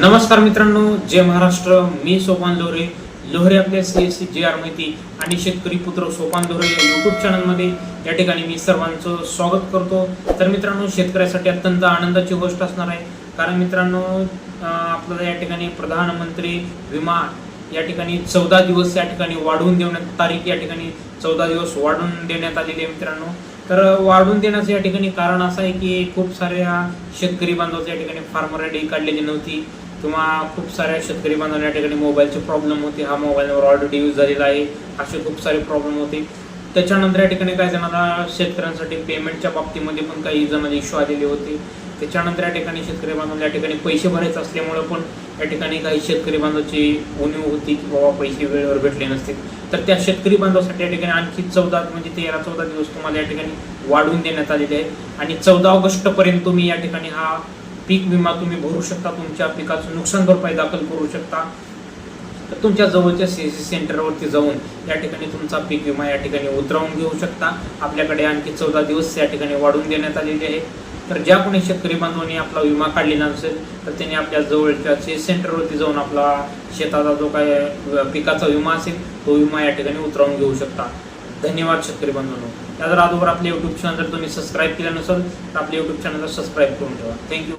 नमस्कार मित्रांनो जय महाराष्ट्र. मी सोपान लोहरे. लोहरे आपल्या C S C J R माहिती आणि शेतकरी पुत्र सोपान लोहरे या यूट्यूब चॅनलमध्ये या ठिकाणी मी सर्वांचं स्वागत करतो. तर मित्रांनो शेतकऱ्यासाठी अत्यंत आनंदाची गोष्ट असणार आहे. कारण मित्रांनो आपल्याला या ठिकाणी प्रधानमंत्री विमा या ठिकाणी चौदा दिवस या ठिकाणी वाढवून देण्यात तारीख या ठिकाणी चौदा दिवस वाढवून देण्यात आलेली आहे मित्रांनो. तर वाढवून देण्याचं या ठिकाणी कारण असं आहे की खूप साऱ्या शेतकरी बांधवाचं या ठिकाणी फार्मर आय डी काढलेली नव्हती. किंवा खूप साऱ्या शेतकरी बांधवांना या ठिकाणी मोबाईलचे प्रॉब्लेम होते. हा मोबाईलवर ऑलरेडी यूज झालेला आहे. असे खूप सारे प्रॉब्लेम होते. त्याच्यानंतर या ठिकाणी काही जणांना शेतकऱ्यांसाठी पेमेंटच्या बाबतीमध्ये पण काही जणांना इश्यू आलेले होते. त्याच्यानंतर या ठिकाणी शेतकरी बांधवांना या ठिकाणी पैसे भरायचे असल्यामुळे पण या ठिकाणी काही शेतकरी बांधवाची उणीव होती की बाबा पैसे वेळेवर भेटले नसते. तर त्या शेतकरी बांधवासाठी या ठिकाणी आणखी चौदा म्हणजे तेरा चौदा दिवस तुम्हाला या ठिकाणी वाढवून देण्यात आलेले आहे आणि चौदा ऑगस्टपर्यंत तुम्ही या ठिकाणी हा पीक विमा तुम्ही भरू शकता तुमच्या पिकाचं नुकसान भरपाई दाखल करू शकता. तर तुमच्या जवळच्या सी सी सेंटरवरती जाऊन या ठिकाणी तुमचा पीक विमा या ठिकाणी उतरवून घेऊ शकता. आपल्याकडे आणखी चौदा दिवस या ठिकाणी वाढवून देण्यात आलेले आहे. तर ज्या कोणी शेतकरी बांधवांनी आपला विमा काढलेला नसेल तर त्यांनी आपल्या जवळच्या सी सेंटरवरती जाऊन आपला शेताचा जो काय पिकाचा विमा असेल तो विमा या ठिकाणी उतरवून घेऊ शकता. धन्यवाद शेतकरी बांधवांनो. जर अगोदर आपले यूट्यूब चॅनल जर तुम्ही सबस्क्राईब केलं नसेल तर आपले यूट्यूब चॅनलला सबस्क्राईब करून ठेवा. थँक्यू